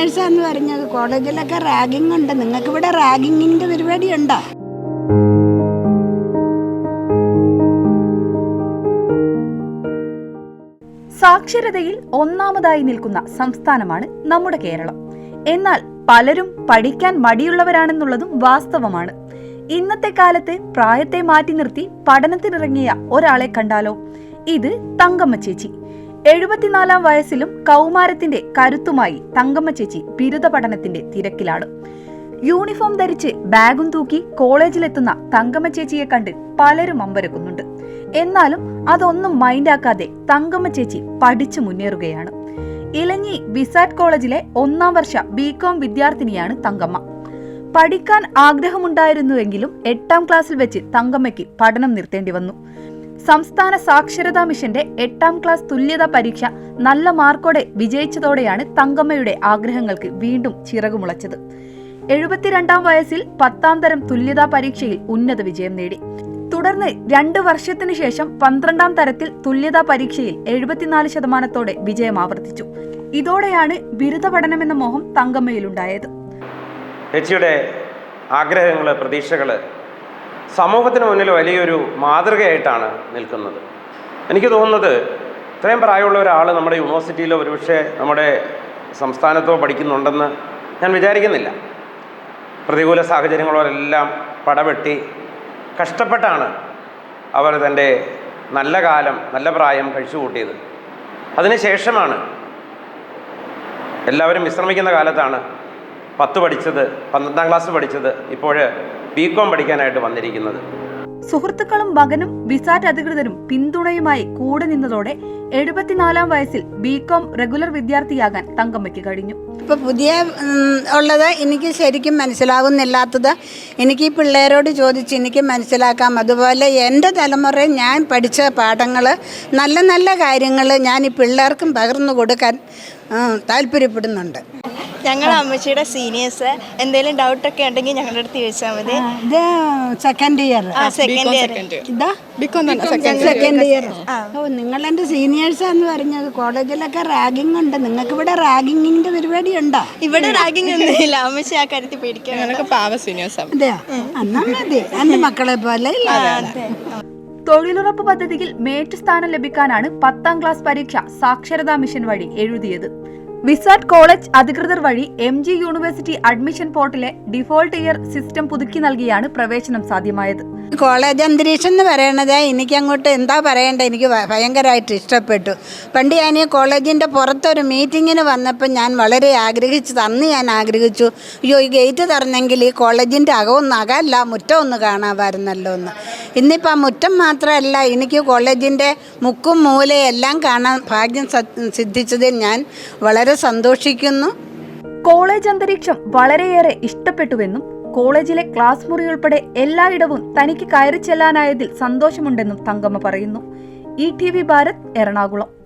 സീനിയേഴ്സാന്ന് പറഞ്ഞത് കോളേജിലൊക്കെ റാഗിംഗ് ഉണ്ട്. നിങ്ങൾക്ക് ഇവിടെ റാഗിങ്ങിന്റെ പരിപാടി ഉണ്ടോ സാക്ഷരതയിൽ ഒന്നാമതായി നിൽക്കുന്ന സംസ്ഥാനമാണ് നമ്മുടെ കേരളം. എന്നാൽ പലരും പഠിക്കാൻ മടിയുള്ളവരാണെന്നുള്ളതും വാസ്തവമാണ്. ഇന്നത്തെ കാലത്ത് പ്രായത്തെ മാറ്റി നിർത്തി പഠനത്തിനിറങ്ങിയ ഒരാളെ കണ്ടാലോ? ഇത് തങ്കമ്മ ചേച്ചി. എഴുപത്തിനാലാം വയസ്സിലും കൗമാരത്തിന്റെ കരുത്തുമായി തങ്കമ്മ ചേച്ചി ബിരുദ പഠനത്തിന്റെ തിരക്കിലാണ്. യൂണിഫോം ധരിച്ച് ബാഗും തൂക്കി കോളേജിലെത്തുന്ന തങ്കമ്മ ചേച്ചിയെ കണ്ട് പലരും അമ്പരക്കുന്നുണ്ട്. എന്നാലും അതൊന്നും മൈൻഡാക്കാതെ തങ്കമ്മ ചേച്ചി പഠിച്ചു മുന്നേറുകയാണ്. ഇലഞ്ഞി വിസാറ്റ് കോളേജിലെ ഒന്നാം വർഷ ബികോം വിദ്യാർത്ഥിനിയാണ് തങ്കമ്മ. പഠിക്കാൻ ആഗ്രഹമുണ്ടായിരുന്നുവെങ്കിലും എട്ടാം ക്ലാസ്സിൽ വെച്ച് തങ്കമ്മയ്ക്ക് പഠനം നിർത്തേണ്ടി വന്നു. സംസ്ഥാന സാക്ഷരതാ മിഷന്റെ എട്ടാം ക്ലാസ് തുല്യതാ പരീക്ഷ നല്ല മാർക്കോടെ വിജയിച്ചതോടെയാണ് തങ്കമ്മയുടെ ആഗ്രഹങ്ങൾക്ക് വീണ്ടും ചിറകുമുളച്ചത്. എഴുപത്തിരണ്ടാം വയസ്സിൽ പത്താം തരം തുല്യതാ പരീക്ഷയിൽ ഉന്നത വിജയം നേടി. തുടർന്ന് രണ്ട് വർഷത്തിനു ശേഷം പന്ത്രണ്ടാം തരത്തിൽ തുല്യതാ പരീക്ഷയിൽ എഴുപത്തിനാല് ശതമാനത്തോടെ വിജയം ആവർത്തിച്ചു. ഇതോടെയാണ് ബിരുദ പഠനമെന്ന മോഹം തങ്കമ്മയിലുണ്ടായത്. ചേച്ചിയുടെ ആഗ്രഹങ്ങൾ സമൂഹത്തിന് മുന്നിൽ വലിയൊരു മാതൃകയായിട്ടാണ് നിൽക്കുന്നത്. എനിക്ക് തോന്നുന്നത് ഇത്രയും പ്രായമുള്ള ഒരാൾ നമ്മുടെ യൂണിവേഴ്സിറ്റിയിലോ ഒരുപക്ഷെ നമ്മുടെ സംസ്ഥാനത്തോ പഠിക്കുന്നുണ്ടെന്ന് ഞാൻ വിചാരിക്കുന്നില്ല. പ്രതികൂല സാഹചര്യങ്ങളോരെല്ലാം പടവെട്ടി കഷ്ടപ്പെട്ടാണ് അവർ തന്റെ നല്ല കാലം നല്ല പ്രായം കഴിച്ചു കൂട്ടിയത് അതിനുശേഷമാണ് എല്ലാവരും വിശ്രമിക്കുന്ന കാലത്താണ് പത്ത് പഠിച്ചത് പന്ത്രണ്ടാം ക്ലാസ് പഠിച്ചത്. ഇപ്പോൾ ബി കോം പഠിക്കാനായിട്ട് വന്നിരിക്കുന്നത്. സുഹൃത്തുക്കളും മകനും വിസാറ്റ് അധികൃതരും പിന്തുണയുമായി കൂടെ നിന്നതോടെ എഴുപത്തിനാലാം വയസ്സിൽ ബികോം റെഗുലർ വിദ്യാർത്ഥിയാകാൻ തങ്കമ്മയ്ക്ക് കഴിഞ്ഞു. ഇപ്പൊ പുതിയ ഉള്ളത് എനിക്ക് ശരിക്കും മനസ്സിലാകുന്നില്ലാത്തത് എനിക്ക് ഈ പിള്ളേരോട് ചോദിച്ച് എനിക്ക് മനസ്സിലാക്കാം. അതുപോലെ എന്റെ തലമുറ ഞാൻ പഠിച്ച പാഠങ്ങൾ നല്ല നല്ല കാര്യങ്ങൾ ഞാൻ ഈ പിള്ളേർക്കും പകർന്നു കൊടുക്കാൻ താല്പര്യപ്പെടുന്നുണ്ട്. ഞങ്ങൾ അമ്മച്ചിയുടെ സീനിയേഴ്സ് എന്തെങ്കിലും ഡൗട്ട് ഒക്കെ ഉണ്ടെങ്കിൽ ഞങ്ങളുടെ അടുത്ത് ചോദിച്ചാൽ മതി. ഇത് സെക്കൻഡ് ഇയർ ആ സെക്കൻഡ് ഇയർ ഇതാ? സെക്കൻഡ് ഇയർ ഓ നിങ്ങൾ എന്റെ സീനിയേഴ്സ് എന്ന് പറഞ്ഞത്. കോളേജിലൊക്കെ റാഗിംഗ് ഉണ്ട്. നിങ്ങൾക്ക് ഇവിടെ റാഗിങ്ങിന്റെ പരിപാടി ഉണ്ടോ? ഇവിടെ റാഗിംഗ് ഒന്നുമില്ല. അമ്മച്ചി ആ കാര്യത്തിൽ പേടിക്കാൻ പാവ സീനിയേഴ്സാ അതെയോ? എന്നാ മതി. എന്റെ മക്കളെ പോലെ ഇല്ല. തൊഴിലുറപ്പ് പദ്ധതിയിൽ മേറ്റ് സ്ഥാനം ലഭിക്കാനാണ് പത്താം ക്ലാസ് പരീക്ഷ സാക്ഷരതാ മിഷൻ വഴി എഴുതിയത്. വിസാറ്റ് കോളേജ് അധികൃതർ വഴി എം ജി യൂണിവേഴ്സിറ്റി അഡ്മിഷൻ പോർട്ടിലെ ഡിഫോൾട്ട് ഇയർ സിസ്റ്റം പുതുക്കി നൽകിയാണ് പ്രവേശനം സാധ്യമായത്. കോളേജ് അന്തരീക്ഷം എന്ന് പറയണത് എനിക്ക് അങ്ങോട്ട് എന്താ പറയേണ്ടത്? എനിക്ക് ഭയങ്കരമായിട്ട് ഇഷ്ടപ്പെട്ടു. പണ്ട് ഞാൻ ഈ കോളേജിന്റെ പുറത്തൊരു മീറ്റിങ്ങിന് വന്നപ്പോൾ ഞാൻ വളരെ ആഗ്രഹിച്ചു അന്ന് ഞാൻ ആഗ്രഹിച്ചു. അയ്യോ ഈ ഗേറ്റ് തുറന്നെങ്കിൽ ഈ കോളേജിന്റെ അകമൊന്നും അകമല്ല മുറ്റം ഒന്ന് കാണാമായിരുന്നല്ലോ എന്ന്. ഇന്നിപ്പോൾ ആ മുറ്റം മാത്രമല്ല എനിക്ക് കോളേജിന്റെ മുക്കും മൂലയും എല്ലാം കാണാൻ ഭാഗ്യം സിദ്ധിച്ചതിൽ ഞാൻ വളരെ സന്തോഷിക്കുന്നു. കോളേജ് അന്തരീക്ഷം വളരെയേറെ ഇഷ്ടപ്പെട്ടുവെന്നും കോളേജിലെ ക്ലാസ് മുറി ഉൾപ്പെടെ എല്ലായിടവും തനിക്ക് കയറി ചെല്ലാനായതിൽ സന്തോഷമുണ്ടെന്നും തങ്കമ്മ പറയുന്നു. E T V Bharat Ernakulam.